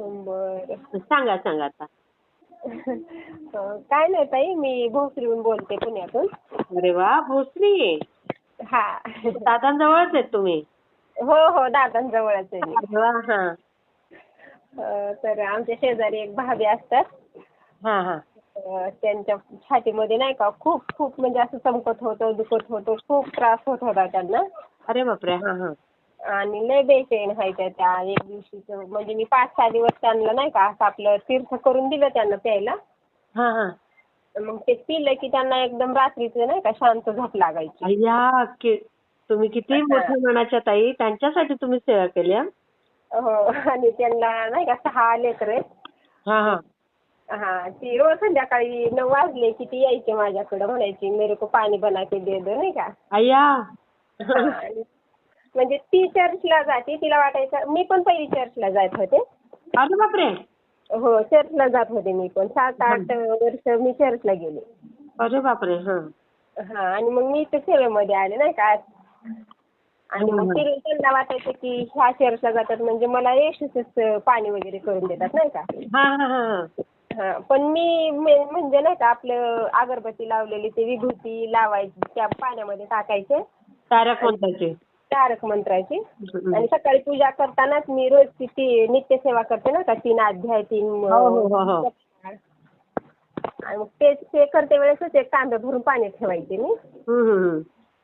बरं. सांगा सांगा आता. काय नाही ताई मी भोसरीहून बोलते पुण्यातून. अरे वा भोसरी? हा. दादांजवळच आहेत तुम्ही? हो हो दादांजवळच आहे मी. अरे वा हा. अं, तर आमच्या शेजारी एक भाभी असतात. हा हा. अं, त्यांच्या छातीमध्ये नाही का खूप खूप म्हणजे असं चमकत होतं दुखत होतं खूप त्रास होत होता त्यांना. अरे बापरे हा हा. आणि लय बेचैन व्हायच्या त्या एक दिवशीच. म्हणजे मी पाच सहा दिवस त्यांना नाही का असं आपलं तीर्थ करून दिलं त्यांना प्यायला. हा हा. मग ते पिलं की त्यांना एकदम रात्रीचं नाही का शांत झोप लागायची. अय्या कि- तुम्ही किती मोठ्या मनाच्या ताई. त्यांच्यासाठी तुम्ही सेवा केली हा? हो आणि त्यांना नाही का सहा लेकर आहेत. हा हा. हा ती रोज संध्याकाळी नऊ वाजले की ती यायची माझ्याकडे म्हणायची मेरे को पाणी बना के दे दो नाही का? अय्या. हा, आणि म्हणजे ती चर्चला जाते तिला वाटायचं मी पण पहिली चर्चला जात होते. अरे बापरे! हो चर्चला जात होते मी पण. सात आठ वर्ष मी चर्चला गेले. अरे बापरे हा. हा आणि मग मी इथे सेवेमध्ये आले नाही का? आणि मग हम्म. ते त्यांना वाटायचं की ह्या चर्चला जातात म्हणजे मला येशूचंच पाणी वगैरे करून देतात नाही का? हा हा हा हा. पण मी मे- म्हणजे नाही का आपलं अगरबत्ती लावलेली ते विभूती लावायची त्या पाण्यामध्ये टाकायचे. मंत्राची तारक मंत्राची. आणि सकाळी पूजा करतानाच मी रोजची ती नित्यसेवा करते ना का तीन अध्याय तीन हो, हो, हो, आणि मग ते ते करते वेळेसच एक तांब्या भरून पाणी ठेवायचे मी.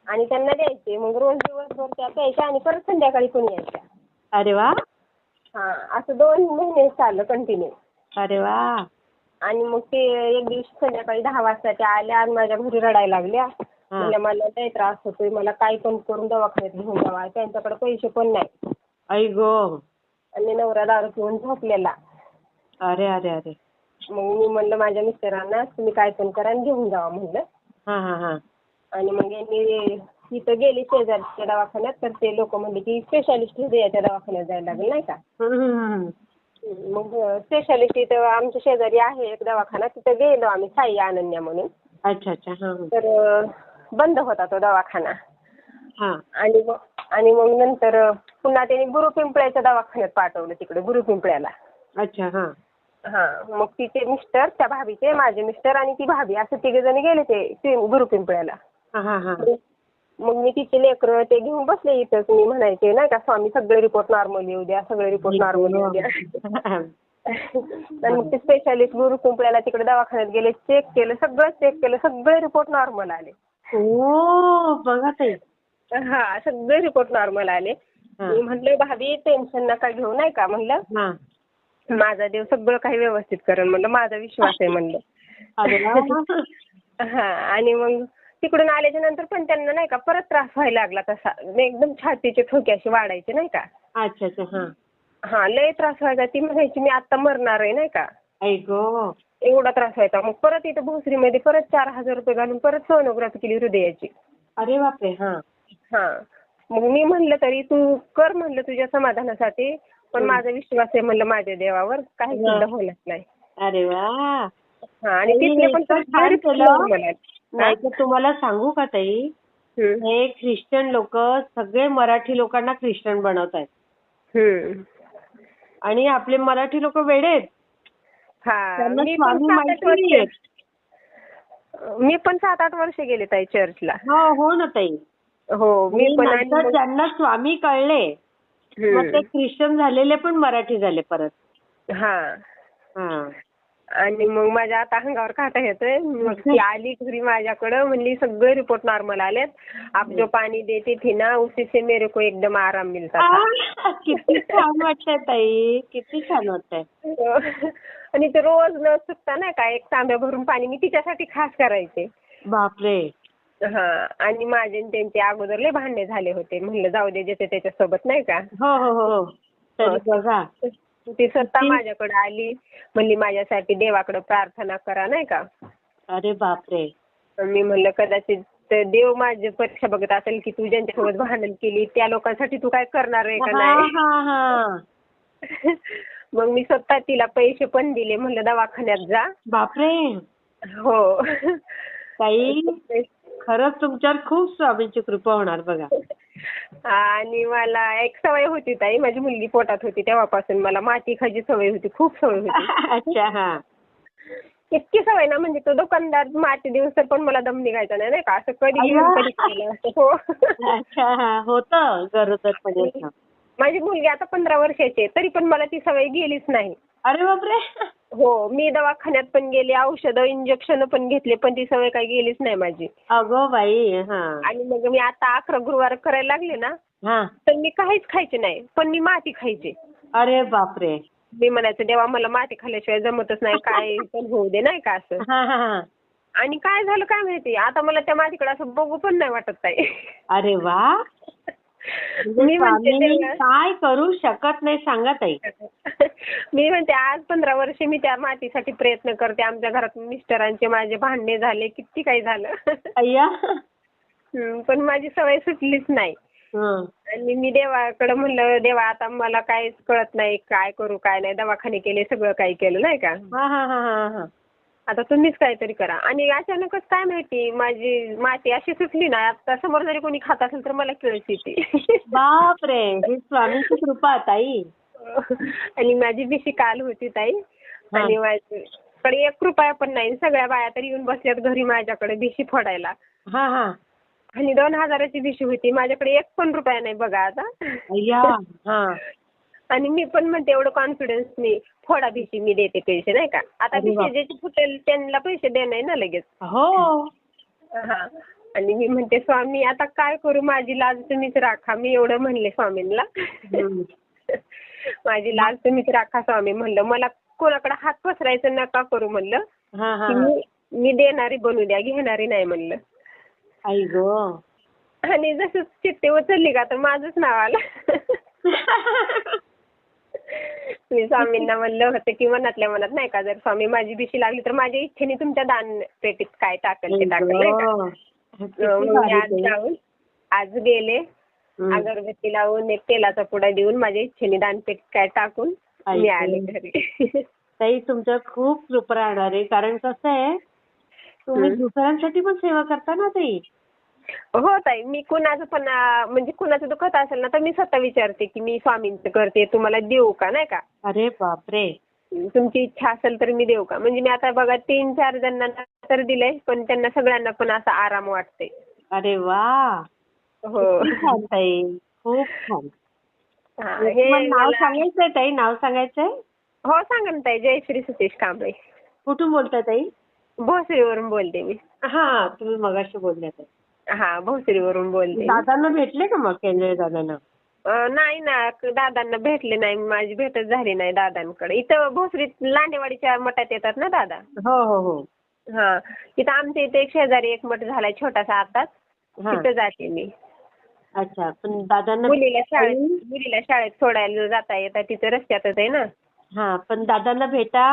आणि त्यांना द्यायचे. मग रोज दिवसभर त्या प्यायच्या आणि परत संध्याकाळी पण यायच्या. अरे वा. हा असं दोन महिने चाललं कंटिन्यू अरे वा. आणि मग ते एक दिवशी संध्याकाळी दहा वाजता त्या आल्या आणि माझ्या घरी रडायला लागल्या. म्हणजे मला लय त्रास होतोय मला काही पण करून दवाखान्यात घेऊन जावा त्यांच्याकडे पैसे पण नाही. आई गो. आणि नवरा दारू पिऊन झोपलेला. अरे अरे अरे. मग मी म्हणलं माझ्या मिस्टरांना तुम्ही काय पण करा आणि घेऊन जावा म्हणलं. हा हा हा. आणि मग यांनी तिथं गेली शेजारच्या दवाखान्यात तर ते लोक म्हणले की स्पेशालिस्ट हृदयाच्या दवाखान्यात जायला लागेल नाही का? हम्म. मग स्पेशालिस्ट इथं आमच्या शेजारी आहे एक दवाखाना तिथं गेलो आम्ही साई अनन्या म्हणून. अच्छा अच्छा. हा हा. तर अं, बंद होता तो दवाखाना. हा. आणि मग आणि मग नंतर पुन्हा त्यांनी गुरुपिंपळ्याच्या दवाखान्यात पाठवलं तिकडे गुरुपिंपळ्याला अच्छा हा. हा मग तिचे मिस्टर त्या भाभीचे माझे मिस्टर आणि ती भाभी असं तिघे जण गेले ते ते गुरुपिंपळ्याला हा हा हा. मग मी तिचे लेकरं ते घेऊन बसले इथंच मी म्हणायचे नाही का स्वामी सगळे रिपोर्ट नॉर्मल येऊ द्या सगळे रिपोर्ट नॉर्मल येऊ द्या. आणि मग ते स्पेशालिस्ट गुरु कुंपळ्याला तिकडे दवाखान्यात गेले चेक केलं सगळं चेक केलं सगळे रिपोर्ट नॉर्मल आले. बघा ताई हा सगळे रिपोर्ट नॉर्मल आले. हा. मी म्हटलं भाभी टेन्शन नका घेऊ नाही का? म्हणलं हा. माझा देव सगळं काही व्यवस्थित करेल म्हणलं माझा विश्वास आहे म्हणलं. हा आणि मग तिकडून आल्याच्यानंतर पण त्यांना नाही का परत त्रास व्हायला लागला तसा. एकदम छातीचे ठोके असे वाढायचे नाही का? अच्छा अच्छा हा. हा लय त्रास व्हायचा. ती म्हणायची मी आता मरणार आहे नाही का? एवढा त्रास व्हायचा. मग परत इथं भोसरीमध्ये परत चार हजार रुपये घालून परत सोनोग्राफी केली हृदयाची. अरे बापरे. हा. हा. मग मी म्हणलं तरी तू कर म्हणलं तुझ्या समाधानासाठी पण माझा विश्वास आहे म्हणलं माझ्या देवावर काही सुद्धा होणार नाही. अरे वा. हा आणि तिथले पण छान केलं. नाही तर तुम्हाला सांगू का ताई? हम्म. हे ख्रिश्चन लोक सगळे मराठी लोकांना ख्रिश्चन बनवत आहेत हम्म. आणि आपले मराठी लोक वेडे आहेत मी पण सात आठ. वर्ष मी पण सात आठ वर्ष गेले ताई चर्चला. हो हो ना ताई. हो मी पण नंतर ज्यांना स्वामी कळले. मग ते. ख्रिश्चन झालेले पण मराठी झाले परत. हा. हा. आणि मग माझ्या आता अंगावर काटा येतोय. मग ती आली घरी माझ्याकडं म्हणली सगळे रिपोर्ट नॉर्मल आलेत. आप जो पाणी देते थी ना उसी से मेरे को एकदम आराम मिलता था. आ, किती छान वाटतंय ताई. किती छान वाटतंय आणि ते रोज न चुकता नाही का एक तांब्या भरून पाणी मी तिच्यासाठी खास करायचे. बापरे. हा. आणि माझे आणि त्यांचे अगोदर लय भांडणे झाले होते. म्हणलं जाऊ दे ज्याच्या त्याच्यासोबत नाही का? हो हो हो. हो. तरी बघा. ती स्वतः माझ्याकडे आली म्हणली माझ्यासाठी देवाकडे प्रार्थना करा नाही का? अरे बापरे. मी म्हणलं कदाचित देव माझी परीक्षा बघत असेल की तू ज्यांच्यासोबत भांडण केली त्या लोकांसाठी तू काय करणार आहे का नाही? हा हा. मग मी स्वतः तिला पैसे पण दिले म्हणलं दवाखान्यात जा. बापरे. हो. ताई खरंच तुमच्यावर खूप स्वामींची कृपा होणार बघा. आणि मला एक सवय होती ताई माझी मुलगी पोटात होती तेव्हापासून. मला माती खायची सवय होती खूप सवय होती. अच्छा हा. इतकी सवय ना म्हणजे तो दुकानदार माती दिवस तर पण मला दम निघायचा नाही नाही का? असं कधी. घेऊन कधी खायला. हो. अच्छा हा. होतं. माझी मुलगी आता पंधरा वर्षाची आहे तरी पण मला ती सवय गेलीच नाही. अरे बापरे! हो मी दवाखान्यात पण गेले औषधं इंजेक्शन पण घेतले पण ती सवय काही गेलीच नाही माझी. अगो बाई हा. आणि मग मी आता अकरा गुरुवार करायला लागले ना हा. तर मी काहीच खायचे नाही पण मी माती खायचे. अरे बापरे. मी म्हणायचं देवा मला माती खाल्ल्याशिवाय जमतच नाही काय पण होऊ दे नाही का असं. हा हा हा. आणि काय झालं काय माहिती? आता मला त्या मातीकडे असं बघू पण नाही वाटत ताई. अरे वा. मी म्हणते काय करू शकत नाही सांगा ताई मी म्हणते आज पंधरा वर्षे मी त्या मातीसाठी प्रयत्न करते. आमच्या घरात मिस्टरांचे माझे भांडणे झाले किती काही झालं. पण माझी सवय सुटलीच नाही. आणि मी देवाकडे म्हणलं देवा आता मला काहीच कळत नाही काय करू काय नाही. दवाखाने केले सगळं काही केलं नाही का? हा हा हा हा हा. आता तुम्हीच काहीतरी करा. आणि अचानकच काय माहिती माझी माती अशी सुटली ना आता समोर जरी कोणी खात असेल तर मला किळस येते बापरे ही स्वामींची कृपा ताई. आणि माझी बिशी काल होती ताई. आणि माझ्याकडे एक रुपया पण नाही. सगळ्या बाया तर येऊन बसल्यात घरी माझ्याकडे बिशी फोडायला. हा हा. आणि दोन हजाराची बिशी होती. माझ्याकडे एक पण रुपया नाही बघा आता. आणि मी पण म्हणते एवढं कॉन्फिडन्स मी फोडा भिशी मी देते पैसे नाही का? आता अरे वा. भिशी ज्याची फुटेल त्यांना पैसे देणार ना लगेच. हो. हा. आणि मी म्हणते स्वामी आता काय करू? माझी लाज तुम्हीच राखा. मी एवढं म्हणले स्वामींना. हम्म. माझी लाज तुम्हीच राखा स्वामी म्हणलं. मला कोणाकडे हात पसरायचं नका करू म्हणलं. हा हा. की हा. मी मी देणारी बनू द्या घेणारी नाही म्हणलं. आई गो. आणि जसं चिठ्ठी उचलली का तर माझंच नाव आलं. मी स्वामींना म्हणलं होतं की मनातल्या मनात नाही का जर स्वामी माझी बिशी लागली तर माझ्या इच्छेने तुमच्या दान पेटीत काय टाकल ते टाकल नाही का मग आज. जाऊन आज गेले. अगरबत्ती लावून एक तेलाचा पुडा देऊन माझ्या इच्छेने दानपेटीत काय टाकून मी. आले घरी ताई तुमच्या खूप कृपा राहणार आहे कारण कसं आहे तुम्ही. दुसऱ्यांसाठी पण सेवा करता ना ताई हो ताई मी कुणाचं पण म्हणजे कुणाचं दुखत असेल ना तर मी स्वतः विचारते की मी स्वामींचं करते तुम्हाला देऊ का नाही का? अरे बापरे! तुमची इच्छा असेल तर मी देऊ का? म्हणजे मी आता बघा तीन चार जणांना तर दिलंय पण त्यांना सगळ्यांना पण असा आराम वाटते अरे वा! हो. किती छान ताई खूप छान. हा, हे तुम्हाला नाव मला- सांगायचंय ताई? नाव सांगायचंय? हो सांगा ना ताई जयश्री सतीश कांबळे. कुठून बोलताय ताई? भोसरीवरून बोलते मी. हा तुम्ही मगाशी बोलल्या ताई हा भोसरीवरून बोलते दादांना भेटले का मग केंद्रीय दादांना? नाही ना दादांना भेटले नाही माझी भेटच झाली नाही दादांकडे. इथं भोसरीत लांडेवाडीच्या मठात येतात ना दादा? हो हो हो. हा इथं आमच्या इथे एक शेजारी एक मठ झालाय छोटासा आताच. तिथं जाते मी. अच्छा पण दादांना मुलीला शाळेत मुलीला शाळेत सोडायला जाता येतं तिथं रस्त्यातच आहे ना. हा पण दादांना भेटा.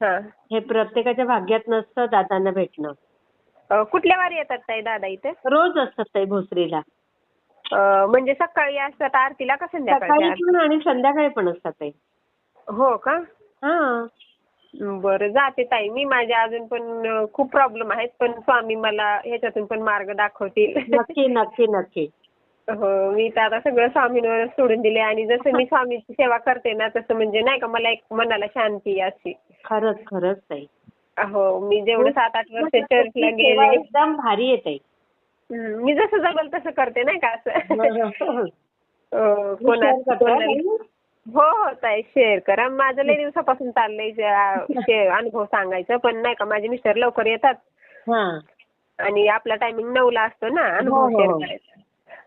हा. हे प्रत्येकाच्या भाग्यात नसतं दादांना भेटणं. अं, कुठल्या वारी येतात ताई दादा इथे? रोज असतात ताई भोसरीला. अं, म्हणजे सकाळी असतात आरतीला का सकाळी संध्याकाळी पण आणि संध्याकाळी पण असतात ताई. हो का? हा. बरं जाते ताई. मी माझ्या अजून पण अं, खूप प्रॉब्लेम आहेत पण स्वामी मला ह्याच्यातून पण मार्ग दाखवतील. नक्की नक्की नक्की. हो मी तर आता सगळं स्वामींवरच सोडून दिले आणि जसं मी स्वामीची सेवा करते ना तसं म्हणजे नाही का मला एक मनाला शांती अशी. खरंच खरंच ताई. हो मी जेवढं सात आठ वर्ष चर्चला सेवा गेले. एकदम भारी हम्म, मी जसं जमेल तसं करते नाही का असं. अं, करता कोणाला- ताई? हो हो ताई शेअर करा. माझं लई दिवसापासून चाललंय जे- शे- अनुभव सांगायचं पण नाही का माझे मिस्टर लवकर येतात. हा. आणि आपला टायमिंग नऊला असतो ना हो, अनुभव हो, शेअर हो. करायचा.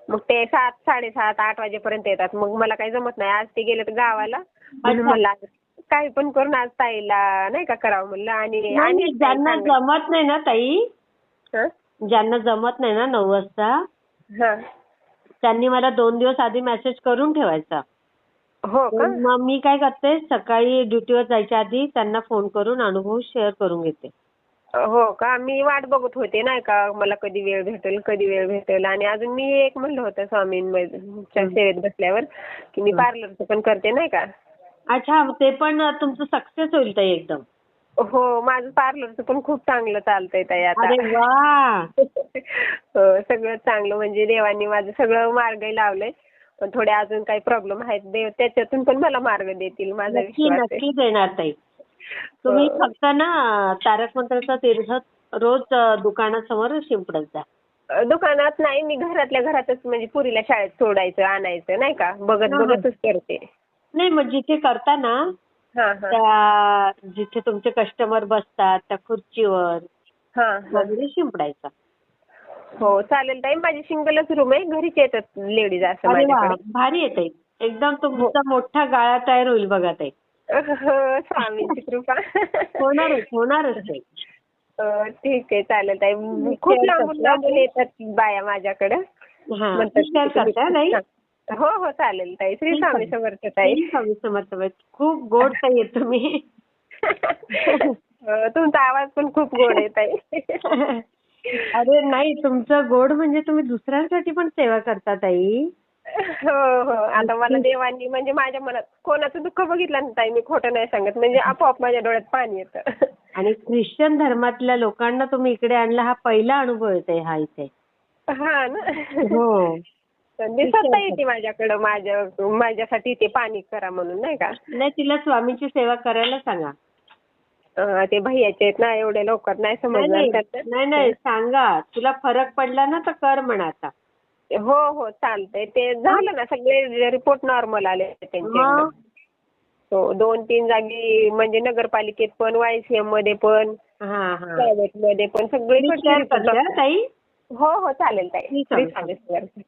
मग ते सात साडेसात आठ वाजेपर्यंत येतात. मग मला काही जमत नाही. आज ते गेलेत गावाला. म्हणून अच्छा. म्हणलं आज काही पण करून आज ताईला नाही का करावं म्हणलं आणि आणि ज्यांना जमत नाही ना ताई हं? ज्यांना जमत नाही ना नऊ वाजता हं. त्यांनी मला दोन दिवस आधी मेसेज करून ठेवायचा. हो का? मग मी काय करते सकाळी ड्युटीवर जायच्या आधी त्यांना फोन करून अनुभव शेअर करून घेते. हो का? मी वाट बघत होते नाही का? मला कधी वेळ भेटेल कधी वेळ भेटेल. आणि अजून मी एक म्हणलं होतं स्वामींच्या सेवेत बसल्यावर की मी. पार्लरचं पण करते नाही का? अच्छा ते पण तुमचं सक्सेस होईल ताई एकदम. हो माझं पार्लरचं पण खूप चांगलं चालतंय ताई आता. अरे वा! हो सगळं चांगलं म्हणजे देवांनी माझं सगळं मार्ग लावलंय. पण थोडे अजून काही प्रॉब्लेम आहेत देव त्याच्यातून पण मला मार्ग देतील माझा नक्की विश्वास आहे. नक्की देणार ताई. तुम्ही हो. फक्त ना तारक मंत्राचा तीर्थ रोज अं, दुकानासमोर शिंपडत जा. दुकानात नाही मी घरातल्या घरातच म्हणजे पुरीला शाळेत सोडायचं आणायचं नाही का? बघत हा, हा. बघतच करते. नाही मग जिथे करता ना हा हा. त्या जिथे तुमचे कस्टमर बसतात त्या खुर्चीवर हा हा. वगैरे शिंपडायचा. हो चालेल ताई. माझी सिंगलच रूम आहे. घरीच येतात लेडीज असं अरे वा माझ्याकडे. भारी आहे ताई. एकदम तुमचा मोठा गाळा तयार होईल बघा ताई. हो, स्वामींची कृपा. होणारच होणारच ताई. अ, ठीक आहे चालेल ताई. खूप लांबून करते. लांबून येतात बाया माझ्याकडे. हा शेअर करता नाही हो हो चालेल ताई. श्री स्वामी समर्थ ताई. स्वामी समर्थ. खूप गोड ताई आहे तुम्ही. तुमचा आवाज पण खूप गोड आहे ताई. अरे नाही तुमचं गोड म्हणजे तुम्ही दुसऱ्यांसाठी पण सेवा करता ताई. हो हो. आता मला देवांनी म्हणजे माझ्या मनात कोणाचं दुःख बघितलं ना ताई मी खोटं नाही सांगत. म्हणजे आपोआप माझ्या डोळ्यात पाणी येतं. आणि ख्रिश्चन धर्मातल्या लोकांना तुम्ही इकडे आणला हा पहिला अनुभव येतोय हा इथे. हा ना. हो. दिसत नाही ती माझ्याकडं माझ्या माझ्यासाठी ते पाणी करा म्हणून नाही का? नाही तिला स्वामींची सेवा करायला सांगा. अं, ते भैयाचे आहेत ना एवढे लवकर नाही नाही समजणार नाही त्यांचं. नाही, नाही सांगा. तुला फरक पडला ना तर कर म्हणा आता. हो हो चालतंय. ते झालं ना सगळे रिपोर्ट नॉर्मल आले त्यांचे मग? हो दोन तीन जागी म्हणजे नगरपालिकेत पण वायसीएममध्ये पण हा हा. प्रायव्हेटमध्ये पण मी सगळीकडे शेअर करते हा, ताई. हो हो चालेल ताई. ठीक आहे. समर्थ.